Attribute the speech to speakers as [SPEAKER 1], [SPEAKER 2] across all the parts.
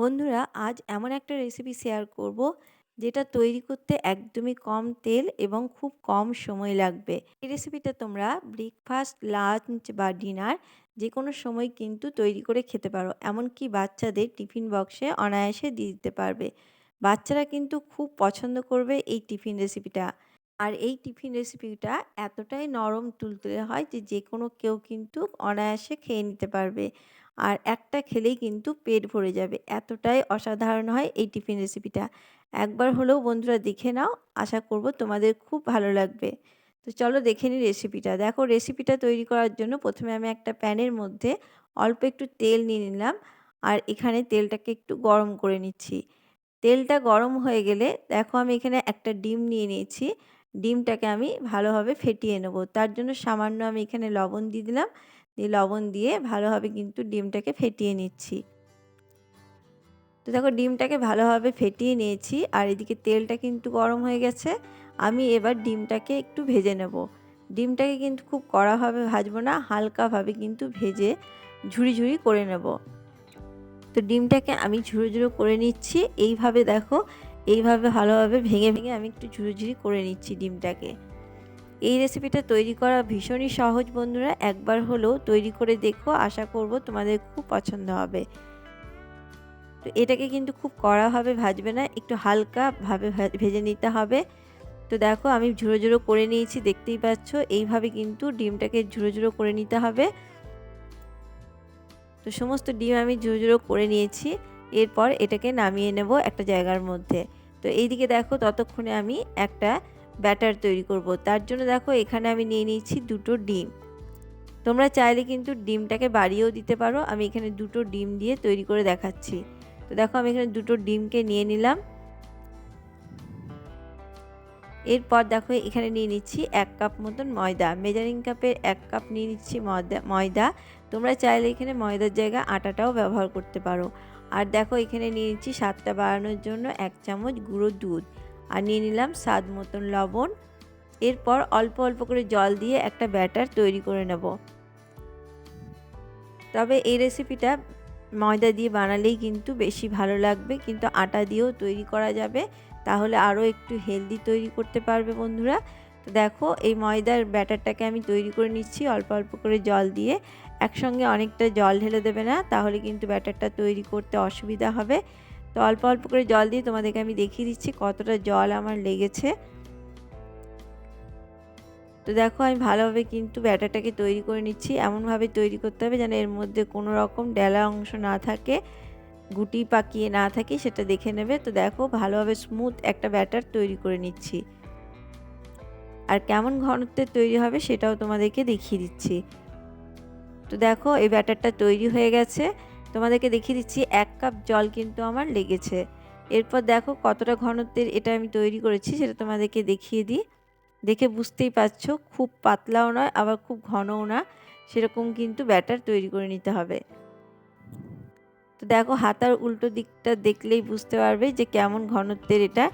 [SPEAKER 1] বন্ধুরা, আজ এমন একটা রেসিপি শেয়ার করব, যেটা তৈরি করতে একদমই কম তেল এবং খুব কম সময় লাগবে। এই রেসিপিটা তোমরা ব্রেকফাস্ট লাঞ্চ বা ডিনার যে কোনো সময় কিন্তু তৈরি করে খেতে পারো। এমনকি বাচ্চাদের টিফিন বক্সে অনায়াসে দিয়ে দিতে পারবে। বাচ্চারা কিন্তু খুব পছন্দ করবে এই টিফিন রেসিপিটা আর এই টিফিন রেসিপিটা এতটাই নরম তুলতুলে হয় যে যে কোনো কেউ কিন্তু অনায়াসে খেয়ে নিতে পারবে। আর একটা খেলেই কিন্তু পেট ভরে যাবে। এতটাই অসাধারণ হয় এই টিফিন রেসিপিটা একবার হলেও বন্ধুরা দেখে নাও, আশা করব তোমাদের খুব ভালো লাগবে। তো চলো দেখে নিই রেসিপিটা দেখো রেসিপিটা তৈরি করার জন্য প্রথমে আমি একটা প্যানের মধ্যে অল্প একটু তেল নিয়ে নিলাম আর এখানে তেলটাকে একটু গরম করে নিচ্ছি। তেলটা গরম হয়ে গেলে দেখো আমি এখানে একটা ডিম নিয়ে নিয়েছি। ডিমটাকে আমি ভালোভাবে ফেটিয়ে নেব। তার জন্য সামান্য আমি এখানে লবণ দিয়ে দিলাম। দিয়ে লবণ দিয়ে ভালোভাবে কিন্তু ডিমটাকে ফেটিয়ে নিচ্ছি। তো দেখো, ডিমটাকে ভালোভাবে ফেটিয়ে নিয়েছি আর এদিকে তেলটা কিন্তু গরম হয়ে গেছে। আমি এবার ডিমটাকে একটু ভেজে নেব। ডিমটাকে কিন্তু খুব কড়াভাবে ভাজবো না, হালকাভাবে কিন্তু ভেজে ঝুড়ি ঝুড়ি করে নেব। তো ডিমটাকে আমি ঝুড়ো ঝুড়ো করে নিচ্ছি। এইভাবে দেখো, এইভাবে ভালোভাবে ভেঙে ভেঙে আমি একটু ঝুড়ো ঝুড়ি করে নিচ্ছি ডিমটাকে। এই রেসিপিটা তৈরি করা ভীষণই সহজ, বন্ধুরা। একবার হলেও তৈরি করে দেখো, আশা করব তোমাদের খুব পছন্দ হবে। তো এটাকে কিন্তু খুব কড়াভাবে ভাজবে না, একটু হালকাভাবে ভেজে নিতে হবে। তো দেখো, আমি ঝুড়ো ঝুড়ো করে নিয়েছি, দেখতেই পাচ্ছ। এইভাবে কিন্তু ডিমটাকে ঝুড়ো ঝুড়ো করে নিতে হবে। তো সমস্ত ডিম আমি ঝুড়ো ঝুড়ো করে নিয়েছি। এরপর এটাকে নামিয়ে নেব একটা জায়গার মধ্যে। তো এইদিকে দেখো, ততক্ষণে আমি একটা ব্যাটার তৈরি করব। তার জন্য দেখো এখানে আমি নিয়ে নিয়েছি দুটো ডিম। তোমরা চাইলে কিন্তু ডিমটাকে বাড়িয়েও দিতে পারো। আমি এখানে দুটো ডিম দিয়ে তৈরি করে দেখাচ্ছি। তো দেখো আমি এখানে দুটো ডিমকে নিয়ে নিলাম। এরপর দেখো এখানে নিয়ে নিচ্ছি এক কাপ মতন ময়দা। মেজারিং কাপের এক কাপ নিয়ে নিচ্ছি ময়দা ময়দা। তোমরা চাইলে এখানে ময়দার জায়গায় আটাটাও ব্যবহার করতে পারো। আর দেখো এখানে নিয়ে নিচ্ছি স্বাদটা বাড়ানোর জন্য এক চামচ গুঁড়ো দুধ। আর নিয়ে নিলাম স্বাদ মতন লবণ। এরপর অল্প অল্প করে জল দিয়ে একটা ব্যাটার তৈরি করে নেব। তবে এই রেসিপিটা ময়দা দিয়ে বানালেই কিন্তু বেশি ভালো লাগবে, কিন্তু আটা দিয়েও তৈরি করা যাবে। তাহলে আরও একটু হেলদি তৈরি করতে পারবে বন্ধুরা। তো দেখো, এই ময়দার ব্যাটারটাকে আমি তৈরি করে নিচ্ছি অল্প অল্প করে জল দিয়ে। একসঙ্গে অনেকটা জল ঢেলে দেবে না, তাহলে কিন্তু ব্যাটারটা তৈরি করতে অসুবিধা হবে। তো অল্প অল্প করে জল দিয়ে তোমাদেরকে আমি দেখিয়ে দিচ্ছি কতটা জল আমার লেগেছে। তো দেখো আমি ভালোভাবে কিন্তু ব্যাটারটাকে তৈরি করে নিচ্ছি। এমনভাবে তৈরি করতে হবে যেন এর মধ্যে কোনো রকম ডেলা অংশ না থাকে, গুটি পাকিয়ে না থাকে সেটা দেখে নেবে। তো দেখো ভালোভাবে স্মুথ একটা ব্যাটার তৈরি করে নিচ্ছি। আর কেমন ঘনত্বের তৈরি হবে সেটাও তোমাদেরকে দেখিয়ে দিচ্ছি। তো দেখো এই ব্যাটারটা তৈরি হয়ে গেছে। তোমাদেরকে দেখিয়ে দিচ্ছি, এক কাপ জল কিন্তু আমার লেগেছে। এরপর দেখো কতটা ঘনত্বের এটা আমি তৈরি করেছি, সেটা তোমাদেরকে দেখিয়ে দিই। দেখে বুঝতেই পারছ, খুব পাতলাও নয়, আবার খুব ঘনও না। সেরকম কিন্তু ব্যাটার তৈরি করে নিতে হবে। তো দেখো হাতার উল্টো দিকটা দেখলেই বুঝতে পারবে যে কেমন ঘনত্বের এটা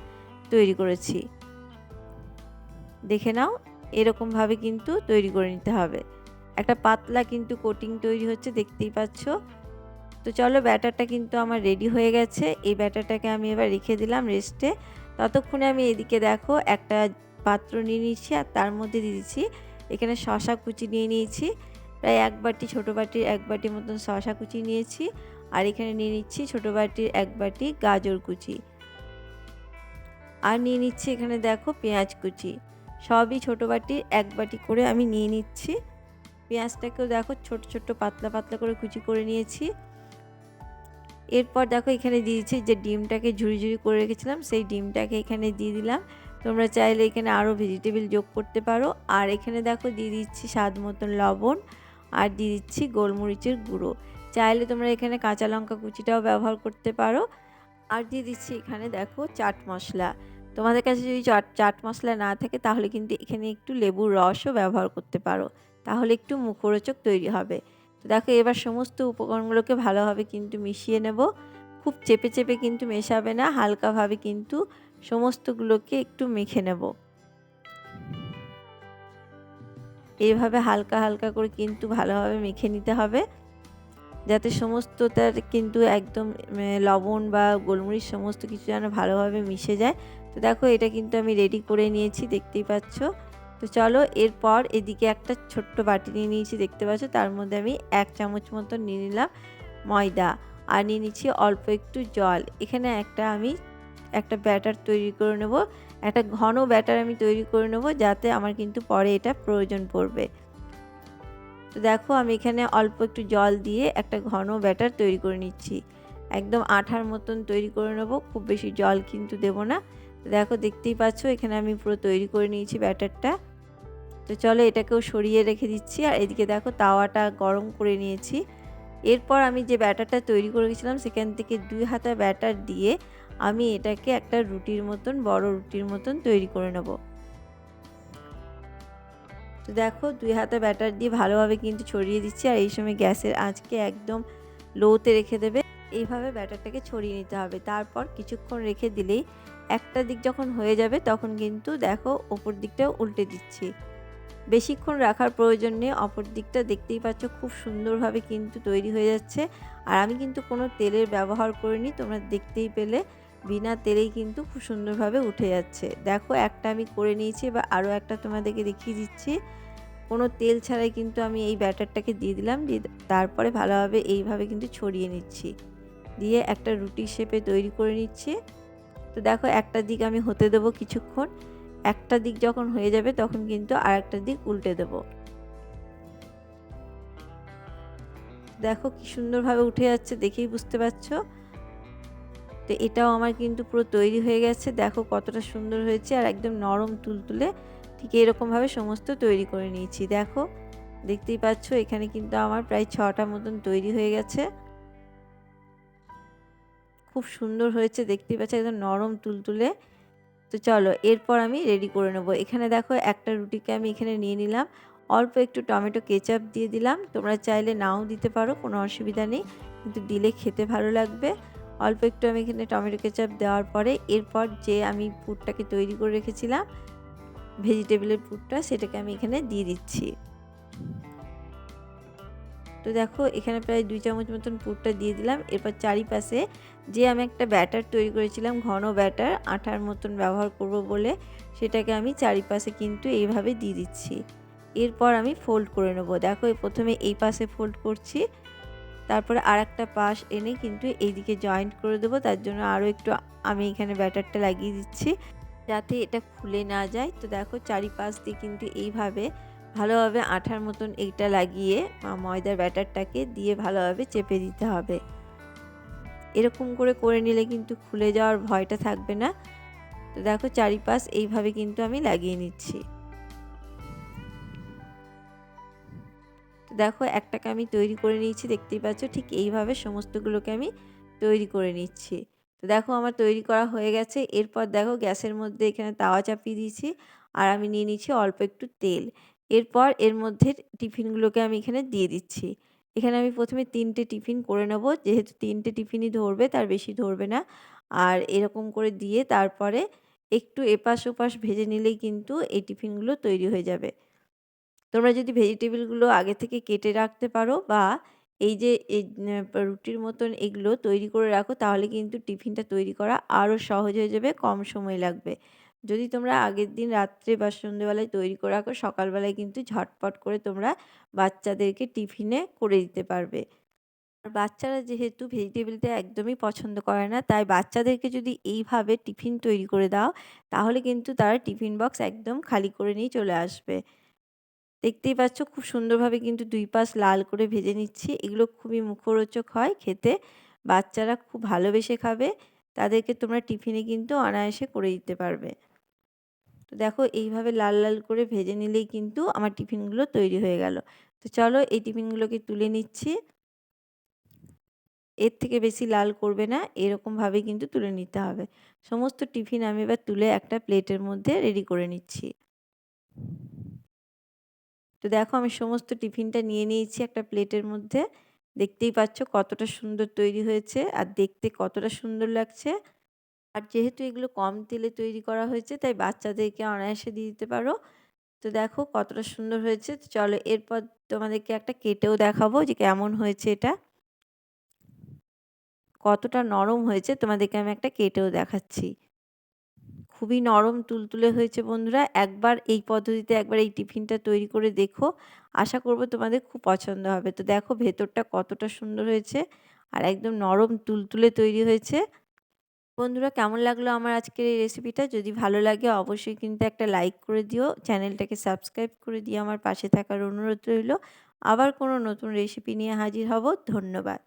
[SPEAKER 1] তৈরি করেছি। দেখে নাও, এরকমভাবে কিন্তু তৈরি করে নিতে হবে। একটা পাতলা কিন্তু কোটিং তৈরি হচ্ছে, দেখতেই পাচ্ছ। তো চলো ব্যাটারটা কিন্তু আমার রেডি হয়ে গেছে। এই ব্যাটারটাকে আমি এবার রেখে দিলাম রেস্টে ততক্ষণে আমি এদিকে দেখো একটা পাত্র নিয়ে নিয়েছি আর তার মধ্যে দিয়ে দিচ্ছি। এখানে শশা কুচি নিয়ে নিয়েছি। প্রায় এক বাটি, ছোটো বাটির এক বাটি মতন শশা কুচি নিয়েছি। আর এখানে নিয়ে নিচ্ছি ছোটো বাটির এক বাটি গাজর কুচি। আর নিয়ে নিচ্ছি এখানে দেখো পেঁয়াজ কুচি। সবই ছোটো বাটির এক বাটি করে আমি নিয়ে নিচ্ছি। পেঁয়াজটাকেও দেখো ছোট ছোট, পাতলা পাতলা করে কুচি করে নিয়েছি। এরপর দেখো এখানে দিয়েছি যে ডিমটাকে ঝুড়ি ঝুড়ি করে রেখেছিলাম, সেই ডিমটাকে এখানে দিয়ে দিলাম। তোমরা চাইলে এখানে আরও ভেজিটেবিল যোগ করতে পারো। আর এখানে দেখো দিয়ে দিচ্ছি স্বাদ মতন লবণ আর দিয়ে দিচ্ছি গোলমরিচের গুঁড়ো। চাইলে তোমরা এখানে কাঁচা লঙ্কা কুচিটাও ব্যবহার করতে পারো। আর দিয়ে দিচ্ছি এখানে দেখো চাট মশলা। তোমাদের কাছে যদি চাট মশলা না থাকে তাহলে কিন্তু এখানে একটু লেবুর রসও ব্যবহার করতে পারো। তাহলে একটু মুখরোচক তৈরি হবে। দেখো এবার সমস্ত উপকরণগুলোকে ভালোভাবে কিন্তু মিশিয়ে নেব। খুব চেপে চেপে কিন্তু মেশাবে না, হালকাভাবে কিন্তু সমস্তগুলোকে একটু মেখে নেব। এইভাবে হালকা হালকা করে কিন্তু ভালোভাবে মেখে নিতে হবে। যাতে সমস্তটার কিন্তু একদম লবণ বা গোলমরিচ সমস্ত কিছু যেন ভালোভাবে মিশে যায়। তো দেখো এটা কিন্তু আমি রেডি করে নিয়েছি, দেখতেই পাচ্ছ। তো চলো এরপর এদিকে একটা ছোট্ট বাটি নিয়ে নিয়েছি, দেখতে পাচ্ছ? তার মধ্যে আমি এক চামচ মতন নিয়ে নিলাম ময়দা আর নিয়ে নিচ্ছি অল্প একটু জল। এখানে একটা আমি একটা ব্যাটার তৈরি করে নেব, একটা ঘন ব্যাটার আমি তৈরি করে নেব যাতে আমার কিন্তু পরে এটা প্রয়োজন পড়বে। তো দেখো আমি এখানে অল্প একটু জল দিয়ে একটা ঘন ব্যাটার তৈরি করে নিচ্ছি। একদম আঠার মতন তৈরি করে নেব, খুব বেশি জল কিন্তু দেব না। দেখো দেখতেই পাচ্ছ, এখানে আমি পুরো তৈরি করে নিয়েছি ব্যাটারটা। তো চলো এটাকেও সরিয়ে রেখে দিচ্ছি। আর এদিকে দেখো তাওয়াটা গরম করে নিয়েছি। এরপর আমি যে ব্যাটারটা তৈরি করে গেছিলাম সেখান থেকে দুই হাতা ব্যাটার দিয়ে আমি এটাকে একটা রুটির মতন, বড় রুটির মতন তৈরি করে নেব। তো দেখো দুই হাতা ব্যাটার দিয়ে ভালোভাবে কিন্তু ছড়িয়ে দিচ্ছি। আর এই সময় গ্যাসের আঁচকে একদম লোতে রেখে দেবে। এইভাবে ব্যাটারটাকে ছড়িয়ে নিতে হবে। তারপর কিছুক্ষণ রেখে দিলেই একটা দিক যখন হয়ে যাবে, তখন কিন্তু দেখো ওপর দিকটাও উল্টে দিচ্ছি। বেশিক্ষণ রাখার প্রয়োজন নেই অপর দিকটা দেখতেই পাচ্ছ খুব সুন্দরভাবে কিন্তু তৈরি হয়ে যাচ্ছে। আর আমি কিন্তু কোনো তেলের ব্যবহার করিনি, তোমরা দেখতেই পেলে, বিনা তেলেই কিন্তু খুব সুন্দরভাবে উঠে যাচ্ছে। দেখো, একটা আমি করে নিয়েছি বা আরও একটা তোমাদেরকে দেখিয়ে দিচ্ছি। কোনো তেল ছাড়াই কিন্তু আমি এই ব্যাটারটাকে দিয়ে দিলাম, দিয়ে তারপরে ভালোভাবে এইভাবে কিন্তু ছড়িয়ে নিচ্ছি। দিয়ে একটা রুটি শেপে তৈরি করে নিচ্ছি। তো দেখো, একটা দিক আমি হতে দেবো কিছুক্ষণ। একটা দিক যখন হয়ে যাবে, তখন কিন্তু আর একটা দিক উল্টে দেব। দেখো কি সুন্দরভাবে উঠে যাচ্ছে, দেখেই বুঝতে পারছ? তো এটাও আমার কিন্তু পুরো তৈরি হয়ে গেছে। দেখো কতটা সুন্দর হয়েছে আর একদম নরম তুলতুলে ঠিক এরকমভাবে সমস্ত তৈরি করে নিয়েছি। দেখো, দেখতেই পাচ্ছ এখানে কিন্তু আমার প্রায় ছটা মতন তৈরি হয়ে গেছে। খুব সুন্দর হয়েছে, দেখতেই পাচ্ছ একদম নরম তুলতুলে। তো চলো, এরপর আমি রেডি করে নেব। এখানে দেখো, একটা রুটিকে আমি এখানে নিয়ে নিলাম। অল্প একটু টমেটো কেচাপ দিয়ে দিলাম। তোমরা চাইলে নাও দিতে পারো, কোনো অসুবিধা নেই। কিন্তু দিলে খেতে ভালো লাগবে। অল্প একটু আমি এখানে টমেটো কেচাপ দেওয়ার পরে এরপর যে আমি পুরটাকে তৈরি করে রেখেছিলাম ভেজিটেবলের পুরটা, সেটাকে আমি এখানে দিয়ে দিচ্ছি। তো দেখো, এখানে প্রায় দুই চামচ মতন পুরটা দিয়ে দিলাম। এরপর চারিপাশে যে আমি একটা ব্যাটার তৈরি করেছিলাম, ঘন ব্যাটার, আঠার মতন ব্যবহার করব বলে সেটাকে আমি চারিপাশে কিন্তু এইভাবে দিয়ে দিচ্ছি। এরপর আমি ফোল্ড করে নেব। দেখো প্রথমে এই পাশে ফোল্ড করছি। তারপরে আর একটা পাশ এনে কিন্তু এইদিকে জয়েন্ট করে দেবো। তার জন্য আরও একটু আমি এখানে ব্যাটারটা লাগিয়ে দিচ্ছি, যাতে এটা খুলে না যায়। তো দেখো, চারিপাশ দিয়ে কিন্তু এইভাবে ভালোভাবে আঠার মতন এইটা লাগিয়ে ময়দার ব্যাটারটাকে দিয়ে ভালোভাবে চেপে দিতে হবে। এরকম করে করে নিলে কিন্তু খুলে যাওয়ার ভয়টা থাকবে না। তো দেখো চারিপাশ এইভাবে কিন্তু আমি লাগিয়ে নিচ্ছি। তো দেখো একটাকে আমি তৈরি করে নিয়েছি, দেখতেই পাচ্ছ ঠিক এইভাবে সমস্তগুলোকে আমি তৈরি করে নিচ্ছি। তো দেখো আমার তৈরি করা হয়ে গেছে। এরপর দেখো গ্যাসের মধ্যে এখানে তাওয়া চাপিয়ে দিয়েছি। আর আমি নিয়ে নিচ্ছি অল্প একটু তেল। এরপর এর মধ্যে টিফিনগুলোকে আমি এখানে দিয়ে দিচ্ছি। এখানে আমি প্রথমে তিনটে টিফিন করে নেব, যেহেতু তিনটে টিফিনই ধরবে, তার বেশি ধরবে না। আর এরকম করে দিয়ে তারপরে একটু এপাশ ওপাশ ভেজে নিলেই কিন্তু এই টিফিনগুলো তৈরি হয়ে যাবে। তোমরা যদি ভেজিটেবলগুলো আগে থেকে কেটে রাখতে পারো বা এই যে এই রুটির মতন এগুলো তৈরি করে রাখো, তাহলে কিন্তু টিফিনটা তৈরি করা আরও সহজ হয়ে যাবে, কম সময় লাগবে। যদি তোমরা আগের দিন রাত্রে বা সন্ধ্যেবেলায় তৈরি করে রাখো, সকালবেলায় কিন্তু ঝটপট করে তোমরা বাচ্চাদেরকে টিফিনে করে দিতে পারবে। আর বাচ্চারা যেহেতু ভেজিটেবলটা একদমই পছন্দ করে না, তাই বাচ্চাদেরকে যদি এইভাবে টিফিন তৈরি করে দাও, তাহলে কিন্তু তারা টিফিন বক্স একদম খালি করে নিয়ে চলে আসবে। দেখতেই পাচ্ছ খুব সুন্দরভাবে কিন্তু দুই পাশ লাল করে ভেজে নিচ্ছি। এগুলো খুবই মুখরোচক হয়, খেতে বাচ্চারা খুব ভালোবেসে খাবে, তাদেরকে তোমরা টিফিনে কিন্তু অনায়াসে করে দিতে পারবে। তো দেখো এইভাবে লাল লাল করে ভেজে নিলেই কিন্তু আমার টিফিনগুলো তৈরি হয়ে গেল। তো চলো এই টিফিনগুলোকে তুলে নিচ্ছি। এর থেকে বেশি লাল করবে না, এরকমভাবে কিন্তু তুলে নিতে হবে। সমস্ত টিফিন আমি এবার তুলে একটা প্লেটের মধ্যে রেডি করে নিচ্ছি। তো দেখো আমি সমস্ত টিফিনটা নিয়ে নিয়েছি একটা প্লেটের মধ্যে। দেখতেই পাচ্ছ কতটা সুন্দর তৈরি হয়েছে, আর দেখতে কতটা সুন্দর লাগছে। আর যেহেতু এগুলো কম তেলে তৈরি করা হয়েছে, তাই বাচ্চাদেরকে অনায়াসে দিয়ে দিতে পারো। তো দেখো কতটা সুন্দর হয়েছে। তো চলো এরপর তোমাদেরকে একটা কেটেও দেখাবো যে কেমন হয়েছে এটা। কতটা নরম হয়েছে, তোমাদেরকে আমি একটা কেটেও দেখাচ্ছি। খুবই নরম, তুলতুলে হয়েছে বন্ধুরা। একবার এই পদ্ধতিতে একবার এই টিফিনটা তৈরি করে দেখো। আশা করব তোমাদের খুব পছন্দ হবে। তো দেখো ভেতরটা কতটা সুন্দর হয়েছে। আর একদম নরম, তুলতুলে তৈরি হয়েছে। বন্ধুরা, কেমন লাগল আমার আজকের এই রেসিপিটা যদি ভালো লাগে, অবশ্যই কিন্তু একটা লাইক করে দিও। চ্যানেলটাকে সাবস্ক্রাইব করে দিয়ে আমার পাশে থাকার অনুরোধ রইল। আবার কোনো নতুন রেসিপি নিয়ে হাজির হব। ধন্যবাদ।